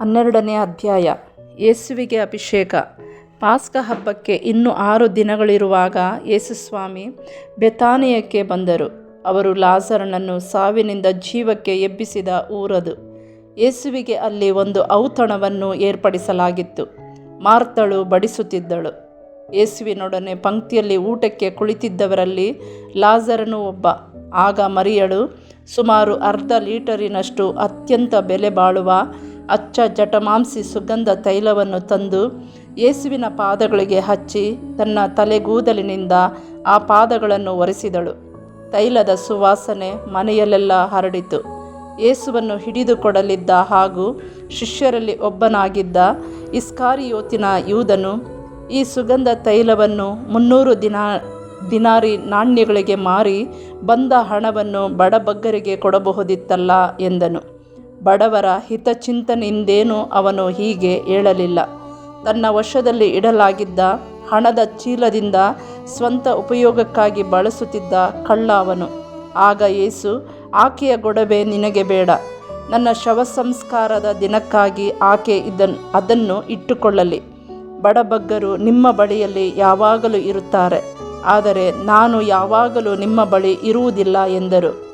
ಹನ್ನೆರಡನೇ ಅಧ್ಯಾಯ. ಯೇಸುವಿಗೆ ಅಭಿಷೇಕ. ಪಾಸ್ಕ ಹಬ್ಬಕ್ಕೆ ಇನ್ನು ಆರು ದಿನಗಳಿರುವಾಗ ಯೇಸುಸ್ವಾಮಿ ಬೆತಾನಿಯಕ್ಕೆ ಬಂದರು. ಅವರು ಲಾಸರನನ್ನು ಸಾವಿನಿಂದ ಜೀವಕ್ಕೆ ಎಬ್ಬಿಸಿದ ಊರದು. ಯೇಸುವಿಗೆ ಅಲ್ಲಿ ಒಂದು ಔತಣವನ್ನು ಏರ್ಪಡಿಸಲಾಗಿತ್ತು. ಮಾರ್ತಳು ಬಡಿಸುತ್ತಿದ್ದಳು. ಯೇಸುವಿನೊಡನೆ ಪಂಕ್ತಿಯಲ್ಲಿ ಊಟಕ್ಕೆ ಕುಳಿತಿದ್ದವರಲ್ಲಿ ಲಾಜರನು ಒಬ್ಬ. ಆಗ ಮರಿಯಳು, ಸುಮಾರು ಅರ್ಧ ಲೀಟರಿನಷ್ಟು ಅತ್ಯಂತ ಬೆಲೆ ಬಾಳುವ ಅಚ್ಚ ಜಟಮಾಂಸಿ ಸುಗಂಧ ತೈಲವನ್ನು ತಂದು ಯೇಸುವಿನ ಪಾದಗಳಿಗೆ ಹಚ್ಚಿ ತನ್ನ ತಲೆಗೂದಲಿನಿಂದ ಆ ಪಾದಗಳನ್ನು ಒರೆಸಿದಳು. ತೈಲದ ಸುವಾಸನೆ ಮನೆಯಲ್ಲೆಲ್ಲ ಹರಡಿತು. ಯೇಸುವನ್ನು ಹಿಡಿದುಕೊಡಲಿದ್ದ ಹಾಗೂ ಶಿಷ್ಯರಲ್ಲಿ ಒಬ್ಬನಾಗಿದ್ದ ಇಸ್ಕಾರಿಯೋತಿನ ಯೂದನು ಈ ಸುಗಂಧ ತೈಲವನ್ನು ಮುನ್ನೂರು ದಿನ ದಿನಾರಿ ನಾಣ್ಯಗಳಿಗೆ ಮಾರಿ ಬಂದ ಹಣವನ್ನು ಬಡಬಗ್ಗರಿಗೆ ಕೊಡಬಹುದಿತ್ತಲ್ಲ ಎಂದನು. ಬಡವರ ಹಿತಚಿಂತನೆಯಿಂದೇನೂ ಅವನು ಹೀಗೆ ಹೇಳಲಿಲ್ಲ ತನ್ನ ವಶದಲ್ಲಿ ಇಡಲಾಗಿದ್ದ ಹಣದ ಚೀಲದಿಂದ ಸ್ವಂತ ಉಪಯೋಗಕ್ಕಾಗಿ ಬಳಸುತ್ತಿದ್ದ ಕಳ್ಳ ಅವನು. ಆಗ ಯೇಸು ಆಕೆಯ ಗೊಡವೆ ನಿನಗೆ ಬೇಡ. ನನ್ನ ಶವ ಸಂಸ್ಕಾರದ ದಿನಕ್ಕಾಗಿ ಆಕೆ ಅದನ್ನು ಇಟ್ಟುಕೊಳ್ಳಲಿ. ಬಡಬಗ್ಗರು ನಿಮ್ಮ ಬಳಿಯಲ್ಲಿ ಯಾವಾಗಲೂ ಇರುತ್ತಾರೆ. ಆದರೆ ನಾನು ಯಾವಾಗಲೂ ನಿಮ್ಮ ಬಳಿ ಇರುವುದಿಲ್ಲ ಎಂದರು.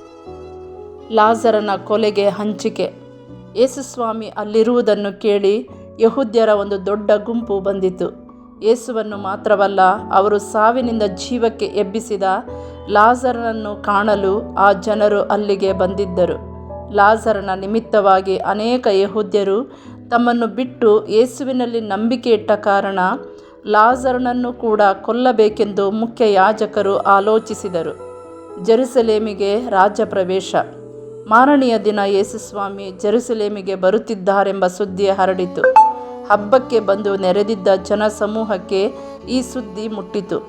ಲಾಜರನ ಕೊಲೆಗೆ ಹಂಚಿಕೆ. ಯೇಸುಸ್ವಾಮಿ ಅಲ್ಲಿರುವುದನ್ನು ಕೇಳಿ ಯಹೂದ್ಯರ ಒಂದು ದೊಡ್ಡ ಗುಂಪು ಬಂದಿತು. ಯೇಸುವನ್ನು ಮಾತ್ರವಲ್ಲ, ಅವರು ಸಾವಿನಿಂದ ಜೀವಕ್ಕೆ ಎಬ್ಬಿಸಿದ ಲಾಜರನನ್ನು ಕಾಣಲು ಆ ಜನರು ಅಲ್ಲಿಗೆ ಬಂದಿದ್ದರು. ಲಾಜರನ ನಿಮಿತ್ತವಾಗಿ ಅನೇಕ ಯಹೂದ್ಯರು ತಮ್ಮನ್ನು ಬಿಟ್ಟು ಯೇಸುವಿನಲ್ಲಿ ನಂಬಿಕೆ ಇಟ್ಟ ಕಾರಣ ಲಾಜರನನ್ನು ಕೂಡ ಕೊಲ್ಲಬೇಕೆಂದು ಮುಖ್ಯ ಯಾಜಕರು ಆಲೋಚಿಸಿದರು. ಜೆರುಸಲೇಮಿಗೆ ರಾಜ್ಯ ಪ್ರವೇಶ ಮಾರನೆಯ ದಿನ ಯೇಸುಸ್ವಾಮಿ ಜೆರುಸಲೇಮಿಗೆ ಬರುತ್ತಿದ್ದಾರೆಂಬ ಸುದ್ದಿ ಹರಡಿತು. ಹಬ್ಬಕ್ಕೆ ಬಂದು ನೆರೆದಿದ್ದ ಜನಸಮೂಹಕ್ಕೆ ಈ ಸುದ್ದಿ ಮುಟ್ಟಿತು.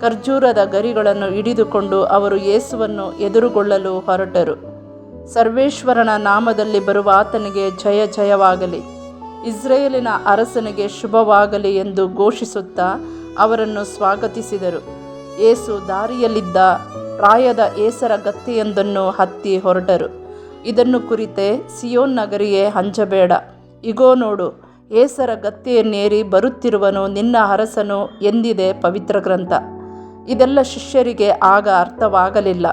ಖರ್ಜೂರದ ಗರಿಗಳನ್ನು ಹಿಡಿದುಕೊಂಡು ಅವರು ಯೇಸುವನ್ನು ಎದುರುಗೊಳ್ಳಲು ಹೊರಟರು. ಸರ್ವೇಶ್ವರನ ನಾಮದಲ್ಲಿ ಬರುವ ಆತನಿಗೆ ಜಯ ಜಯವಾಗಲಿ. ಇಸ್ರೇಲಿನ ಅರಸನಿಗೆ ಶುಭವಾಗಲಿ ಎಂದು ಘೋಷಿಸುತ್ತಾ ಅವರನ್ನು ಸ್ವಾಗತಿಸಿದರು. ಏಸು ದಾರಿಯಲ್ಲಿದ್ದ ಪ್ರಾಯದ ಏಸರ ಗತ್ತೆಯೊಂದನ್ನು ಹತ್ತಿ ಹೊರಟರು. ಇದನ್ನು ಕುರಿತೆ ಸಿಯೋನ್ ನಗರಿಯೇ ಹಂಚಬೇಡ. ಇಗೋ ನೋಡು, ಏಸರ ಗತ್ತೆಯನ್ನೇರಿ ಬರುತ್ತಿರುವನು ನಿನ್ನ ಅರಸನು ಎಂದಿದೆ ಪವಿತ್ರ ಗ್ರಂಥ. ಇದೆಲ್ಲ ಶಿಷ್ಯರಿಗೆ ಆಗ ಅರ್ಥವಾಗಲಿಲ್ಲ.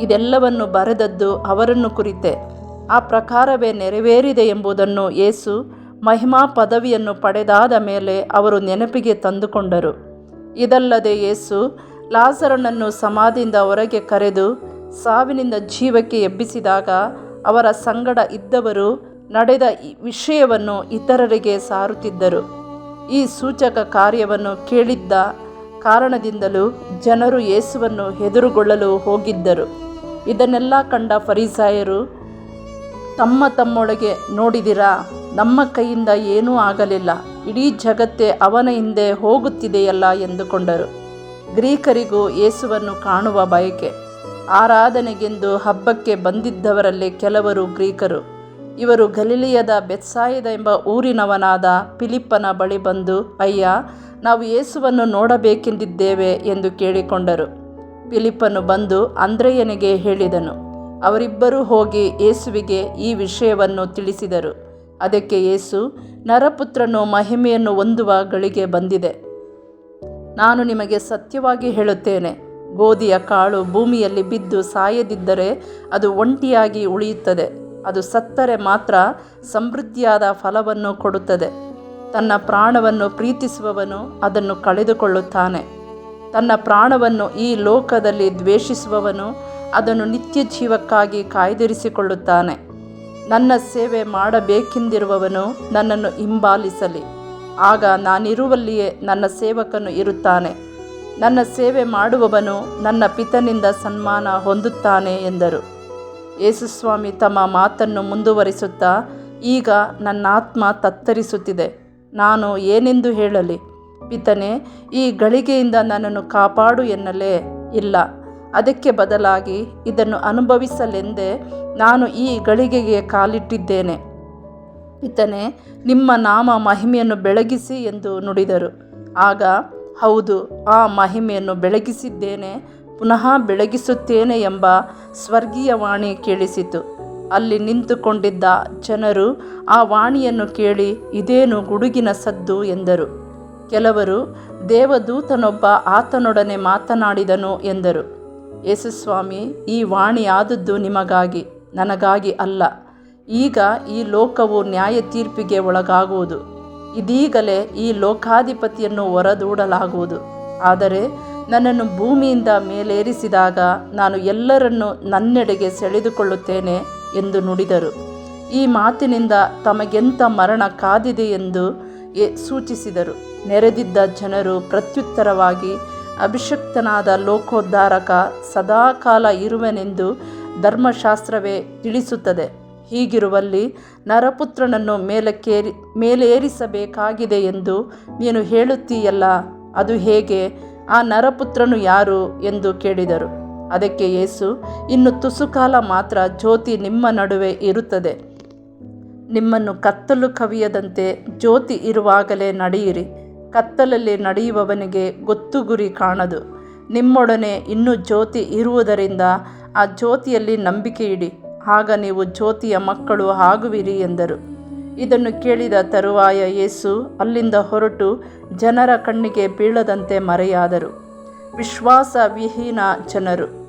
ಇದೆಲ್ಲವನ್ನು ಬರೆದದ್ದು ಅವರನ್ನು ಕುರಿತೆ. ಆ ಪ್ರಕಾರವೇ ನೆರವೇರಿದೆ ಎಂಬುದನ್ನು ಯೇಸು ಮಹಿಮಾ ಪದವಿಯನ್ನು ಪಡೆದಾದ ಮೇಲೆ ಅವರು ನೆನಪಿಗೆ ತಂದುಕೊಂಡರು. ಇದಲ್ಲದೆ ಯೇಸು ಲಾಸರನನ್ನು ಸಮಾಧಿಯಿಂದ ಹೊರಗೆ ಕರೆದು ಸಾವಿನಿಂದ ಜೀವಕ್ಕೆ ಎಬ್ಬಿಸಿದಾಗ ಅವರ ಸಂಗಡ ಇದ್ದವರು ನಡೆದ ವಿಷಯವನ್ನು ಇತರರಿಗೆ ಸಾರುತ್ತಿದ್ದರು. ಈ ಸೂಚಕ ಕಾರ್ಯವನ್ನು ಕೇಳಿದ್ದ ಕಾರಣದಿಂದಲೂ ಜನರು ಯೇಸುವನ್ನು ಹೆದರುಗೊಳ್ಳಲು ಹೋಗಿದ್ದರು. ಇದನ್ನೆಲ್ಲ ಕಂಡ ಫರಿಸಾಯರು, ತಮ್ಮ ತಮ್ಮೊಳಗೆ ನೋಡಿದಿರಾ? ನಮ್ಮ ಕೈಯಿಂದ ಏನೂ ಆಗಲಿಲ್ಲ. ಇಡೀ ಜಗತ್ತೇ ಅವನ ಹಿಂದೆ ಹೋಗುತ್ತಿದೆಯಲ್ಲ ಎಂದುಕೊಂಡರು. ಗ್ರೀಕರಿಗೂ ಯೇಸುವನ್ನು ಕಾಣುವ ಬಯಕೆ. ಆರಾಧನೆಗೆಂದು ಹಬ್ಬಕ್ಕೆ ಬಂದಿದ್ದವರಲ್ಲಿ ಕೆಲವರು ಗ್ರೀಕರು. ಇವರು ಗಲಿಲಿಯದ ಬೆತ್ಸಾಯದ ಎಂಬ ಊರಿನವನಾದ ಫಿಲಿಪ್ಪನ ಬಳಿ ಬಂದು, ಅಯ್ಯ, ನಾವು ಯೇಸುವನ್ನು ನೋಡಬೇಕೆಂದಿದ್ದೇವೆ ಎಂದು ಕೇಳಿಕೊಂಡರು. ಫಿಲಿಪ್ಪನು ಬಂದು ಅಂದ್ರಯ್ಯನಿಗೆ ಹೇಳಿದನು. ಅವರಿಬ್ಬರೂ ಹೋಗಿ ಯೇಸುವಿಗೆ ಈ ವಿಷಯವನ್ನು ತಿಳಿಸಿದರು. ಅದಕ್ಕೆ ಯೇಸು, ನರಪುತ್ರನು ಮಹಿಮೆಯನ್ನು ಹೊಂದುವ ಗಳಿಗೆ ಬಂದಿದೆ. ನಾನು ನಿಮಗೆ ಸತ್ಯವಾಗಿ ಹೇಳುತ್ತೇನೆ. ಗೋಧಿಯ ಕಾಳು ಭೂಮಿಯಲ್ಲಿ ಬಿದ್ದು ಸಾಯದಿದ್ದರೆ ಅದು ಒಂಟಿಯಾಗಿ ಉಳಿಯುತ್ತದೆ. ಅದು ಸತ್ತರೆ ಮಾತ್ರ ಸಮೃದ್ಧಿಯಾದ ಫಲವನ್ನು ಕೊಡುತ್ತದೆ. ತನ್ನ ಪ್ರಾಣವನ್ನು ಪ್ರೀತಿಸುವವನು ಅದನ್ನು ಕಳೆದುಕೊಳ್ಳುತ್ತಾನೆ. ತನ್ನ ಪ್ರಾಣವನ್ನು ಈ ಲೋಕದಲ್ಲಿ ದ್ವೇಷಿಸುವವನು ಅದನ್ನು ನಿತ್ಯ ಜೀವಕ್ಕಾಗಿ ಕಾಯ್ದಿರಿಸಿಕೊಳ್ಳುತ್ತಾನೆ. ನನ್ನ ಸೇವೆ ಮಾಡಬೇಕೆಂದಿರುವವನು ನನ್ನನ್ನು ಹಿಂಬಾಲಿಸಲಿ. ಆಗ ನಾನಿರುವಲ್ಲಿಯೇ ನನ್ನ ಸೇವಕನು ಇರುತ್ತಾನೆ. ನನ್ನ ಸೇವೆ ಮಾಡುವವನು ನನ್ನ ಪಿತನಿಂದ ಸನ್ಮಾನ ಹೊಂದುತ್ತಾನೆ ಎಂದರು. ಯೇಸುಸ್ವಾಮಿ ತಮ್ಮ ಮಾತನ್ನು ಮುಂದುವರಿಸುತ್ತಾ, ಈಗ ನನ್ನ ಆತ್ಮ ತತ್ತರಿಸುತ್ತಿದೆ. ನಾನು ಏನೆಂದು ಹೇಳಲಿ? ಪಿತನೆ, ಈ ಗಳಿಗೆಯಿಂದ ನನ್ನನ್ನು ಕಾಪಾಡು ಎನ್ನಲೇ ಇಲ್ಲ. ಅದಕ್ಕೆ ಬದಲಾಗಿ ಇದನ್ನು ಅನುಭವಿಸಲೆಂದೇ ನಾನು ಈ ಗಳಿಗೆಗೆ ಕಾಲಿಟ್ಟಿದ್ದೇನೆ. ಪಿತನೆ, ನಿಮ್ಮ ನಾಮ ಮಹಿಮೆಯನ್ನು ಬೆಳಗಿಸಿ ಎಂದು ನುಡಿದರು. ಆಗ ಹೌದು, ಆ ಮಹಿಮೆಯನ್ನು ಬೆಳಗಿಸಿದ್ದೇನೆ, ಪುನಃ ಬೆಳಗಿಸುತ್ತೇನೆ ಎಂಬ ಸ್ವರ್ಗೀಯ ವಾಣಿ ಕೇಳಿಸಿತು. ಅಲ್ಲಿ ನಿಂತುಕೊಂಡಿದ್ದ ಜನರು ಆ ವಾಣಿಯನ್ನು ಕೇಳಿ ಇದೇನು ಗುಡುಗಿನ ಸದ್ದು ಎಂದರು. ಕೆಲವರು, ದೇವದೂತನೊಬ್ಬ ಆತನೊಡನೆ ಮಾತನಾಡಿದನು ಎಂದರು. ಯೇಸುಸ್ವಾಮಿ, ಈ ವಾಣಿ ಆದದ್ದು ನಿಮಗಾಗಿ, ನನಗಾಗಿ ಅಲ್ಲ. ಈಗ ಈ ಲೋಕವು ನ್ಯಾಯ ತೀರ್ಪಿಗೆ ಒಳಗಾಗುವುದು. ಇದೀಗಲೇ ಈ ಲೋಕಾಧಿಪತಿಯನ್ನು ಹೊರದೂಡಲಾಗುವುದು. ಆದರೆ ನನ್ನನ್ನು ಭೂಮಿಯಿಂದ ಮೇಲೇರಿಸಿದಾಗ ನಾನು ಎಲ್ಲರನ್ನೂ ನನ್ನೆಡೆಗೆ ಸೆಳೆದುಕೊಳ್ಳುತ್ತೇನೆ ಎಂದು ನುಡಿದರು. ಈ ಮಾತಿನಿಂದ ತಮಗೆಂಥ ಮರಣ ಕಾದಿದೆ ಎಂದು ಸೂಚಿಸಿದರು. ನೆರೆದಿದ್ದ ಜನರು ಪ್ರತ್ಯುತ್ತರವಾಗಿ, ಅಭಿಷಕ್ತನಾದ ಲೋಕೋದ್ಧಾರಕ ಸದಾಕಾಲ ಇರುವನೆಂದು ಧರ್ಮಶಾಸ್ತ್ರವೇ ತಿಳಿಸುತ್ತದೆ. ಹೀಗಿರುವಲ್ಲಿ ನರಪುತ್ರನನ್ನು ಮೇಲಕ್ಕೇರಿ, ಮೇಲೇರಿಸಬೇಕಾಗಿದೆ ಎಂದು ನೀನು ಹೇಳುತ್ತೀಯಲ್ಲ? ಅದು ಹೇಗೆ? ಆ ನರಪುತ್ರನು ಯಾರು ಎಂದು ಕೇಳಿದರು. ಅದಕ್ಕೆ ಯೇಸು, ಇನ್ನು ತುಸುಕಾಲ ಮಾತ್ರ ಜ್ಯೋತಿ ನಿಮ್ಮ ನಡುವೆ ಇರುತ್ತದೆ. ನಿಮ್ಮನ್ನು ಕತ್ತಲು ಕವಿಯದಂತೆ ಜ್ಯೋತಿ ಇರುವಾಗಲೇ ನಡೆಯಿರಿ. ಕತ್ತಲಲ್ಲಿ ನಡೆಯುವವನಿಗೆ ಗೊತ್ತು ಗುರಿ ಕಾಣದು. ನಿಮ್ಮೊಡನೆ ಇನ್ನೂ ಜ್ಯೋತಿ ಇರುವುದರಿಂದ ಆ ಜ್ಯೋತಿಯಲ್ಲಿ ನಂಬಿಕೆ ಇಡಿ ಆಗ ನೀವು ಜ್ಯೋತಿಯ ಮಕ್ಕಳು ಆಗುವಿರಿ ಎಂದರು. ಇದನ್ನು ಕೇಳಿದ ತರುವಾಯ ಯೇಸು ಅಲ್ಲಿಂದ ಹೊರಟು ಜನರ ಕಣ್ಣಿಗೆ ಬೀಳದಂತೆ ಮರೆಯಾದರು. ವಿಶ್ವಾಸ ವಿಹೀನ ಜನರು.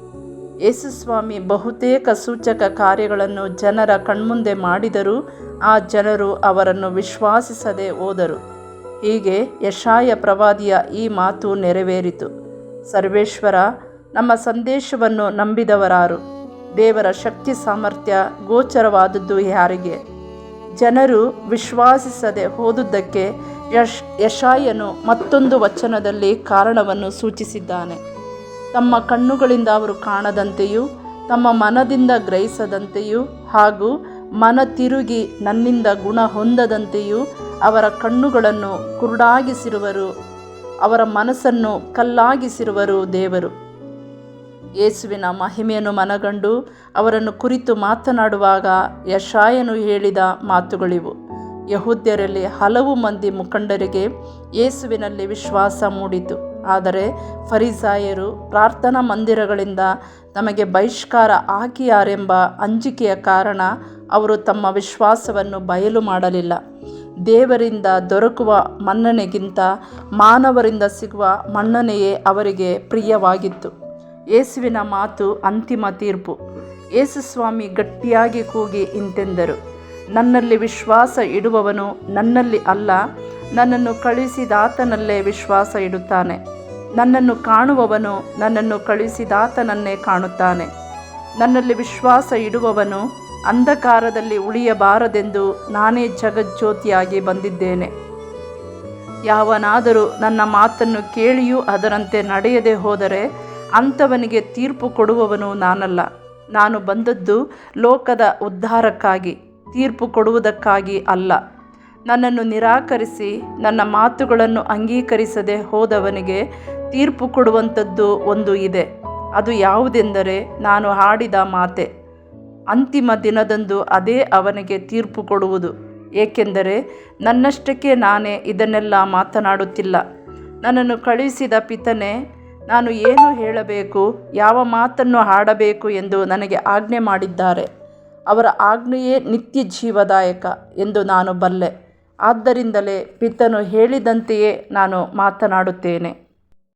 ಯೇಸುಸ್ವಾಮಿ ಬಹುತೇಕ ಸೂಚಕ ಕಾರ್ಯಗಳನ್ನು ಜನರ ಕಣ್ಮುಂದೆ ಮಾಡಿದರೂ ಆ ಜನರು ಅವರನ್ನು ವಿಶ್ವಾಸಿಸದೆ ಹೋದರು. ಹೀಗೆ ಯಶಾಯ ಪ್ರವಾದಿಯ ಈ ಮಾತು ನೆರವೇರಿತು. ಸರ್ವೇಶ್ವರ, ನಮ್ಮ ಸಂದೇಶವನ್ನು ನಂಬಿದವರಾರು. ದೇವರ ಶಕ್ತಿ ಸಾಮರ್ಥ್ಯ ಗೋಚರವಾದದ್ದು ಯಾರಿಗೆ? ಜನರು ವಿಶ್ವಾಸಿಸದೆ ಹೋದುದಕ್ಕೆ ಯಶ್, ಯಶಾಯನು ಮತ್ತೊಂದು ವಚನದಲ್ಲಿ ಕಾರಣವನ್ನು ಸೂಚಿಸಿದ್ದಾನೆ. ತಮ್ಮ ಕಣ್ಣುಗಳಿಂದ ಅವರು ಕಾಣದಂತೆಯೂ, ತಮ್ಮ ಮನದಿಂದ ಗ್ರಹಿಸದಂತೆಯೂ ಹಾಗೂ ಮನ ತಿರುಗಿ ನನ್ನಿಂದ ಗುಣ ಹೊಂದದಂತೆಯೂ ಅವರ ಕಣ್ಣುಗಳನ್ನು ಕುರುಡಾಗಿಸಿರುವರು, ಅವರ ಮನಸ್ಸನ್ನು ಕಲ್ಲಾಗಿಸಿರುವರು ದೇವರು. ಯೇಸುವಿನ ಮಹಿಮೆಯನ್ನು ಮನಗಂಡು ಅವರನ್ನು ಕುರಿತು ಮಾತನಾಡುವಾಗ ಯಶಾಯನು ಹೇಳಿದ ಮಾತುಗಳಿವು. ಯಹೂದ್ಯರಲ್ಲಿ ಹಲವು ಮಂದಿ ಮುಖಂಡರಿಗೆ ಯೇಸುವಿನಲ್ಲಿ ವಿಶ್ವಾಸ ಮೂಡಿತು. ಆದರೆ ಫರಿಸಾಯರು ಪ್ರಾರ್ಥನಾ ಮಂದಿರಗಳಿಂದ ತಮಗೆ ಬಹಿಷ್ಕಾರ ಹಾಕಿಯಾರೆಂಬ ಅಂಜಿಕೆಯ ಕಾರಣ ಅವರು ತಮ್ಮ ವಿಶ್ವಾಸವನ್ನು ಬಯಲು ಮಾಡಲಿಲ್ಲ. ದೇವರಿಂದ ದೊರಕುವ ಮನ್ನಣೆಗಿಂತ ಮಾನವರಿಂದ ಸಿಗುವ ಮನ್ನಣೆಯೇ ಅವರಿಗೆ ಪ್ರಿಯವಾಗಿತ್ತು. ಯೇಸುವಿನ ಮಾತು ಅಂತಿಮ ತೀರ್ಪು. ಯೇಸುಸ್ವಾಮಿ ಗಟ್ಟಿಯಾಗಿ ಕೂಗಿ ಇಂತೆಂದರು, ನನ್ನಲ್ಲಿ ವಿಶ್ವಾಸ ಇಡುವವನು ನನ್ನಲ್ಲಿ ಅಲ್ಲ, ನನ್ನನ್ನು ಕಳುಹಿಸಿದಾತನಲ್ಲೇ ವಿಶ್ವಾಸ ಇಡುತ್ತಾನೆ. ನನ್ನನ್ನು ಕಾಣುವವನು ನನ್ನನ್ನು ಕಳುಹಿಸಿದಾತನನ್ನೇ ಕಾಣುತ್ತಾನೆ. ನನ್ನಲ್ಲಿ ವಿಶ್ವಾಸ ಇಡುವವನು ಅಂಧಕಾರದಲ್ಲಿ ಉಳಿಯಬಾರದೆಂದು ನಾನೇ ಜಗಜ್ಯೋತಿಯಾಗಿ ಬಂದಿದ್ದೇನೆ. ಯಾವನಾದರೂ ನನ್ನ ಮಾತನ್ನು ಕೇಳಿಯೂ ಅದರಂತೆ ನಡೆಯದೆ ಹೋದರೆ ಅಂಥವನಿಗೆ ತೀರ್ಪು ಕೊಡುವವನು ನಾನಲ್ಲ. ನಾನು ಬಂದದ್ದು ಲೋಕದ ಉದ್ಧಾರಕ್ಕಾಗಿ, ತೀರ್ಪು ಕೊಡುವುದಕ್ಕಾಗಿ ಅಲ್ಲ. ನನ್ನನ್ನು ನಿರಾಕರಿಸಿ, ನನ್ನ ಮಾತುಗಳನ್ನು ಅಂಗೀಕರಿಸದೆ ಹೋದವನಿಗೆ ತೀರ್ಪು ಕೊಡುವಂಥದ್ದು ಒಂದು ಇದೆ. ಅದು ಯಾವುದೆಂದರೆ ನಾನು ಹಾಡಿದ ಮಾತೆ. ಅಂತಿಮ ದಿನದಂದು ಅದೇ ಅವನಿಗೆ ತೀರ್ಪು ಕೊಡುವುದು. ಏಕೆಂದರೆ ನನ್ನಷ್ಟಕ್ಕೆ ನಾನೇ ಇದನ್ನೆಲ್ಲ ಮಾತನಾಡುತ್ತಿಲ್ಲ. ನನ್ನನ್ನು ಕಳುಹಿಸಿದ ಪಿತನೇ ನಾನು ಏನು ಹೇಳಬೇಕು, ಯಾವ ಮಾತನ್ನು ಹಾಡಬೇಕು ಎಂದು ನನಗೆ ಆಜ್ಞೆ ಮಾಡಿದ್ದಾರೆ. ಅವರ ಆಜ್ಞೆಯೇ ನಿತ್ಯ ಜೀವದಾಯಕ ಎಂದು ನಾನು ಬಲ್ಲೆ. ಆದ್ದರಿಂದಲೇ ಪಿತನು ಹೇಳಿದಂತೆಯೇ ನಾನು ಮಾತನಾಡುತ್ತೇನೆ.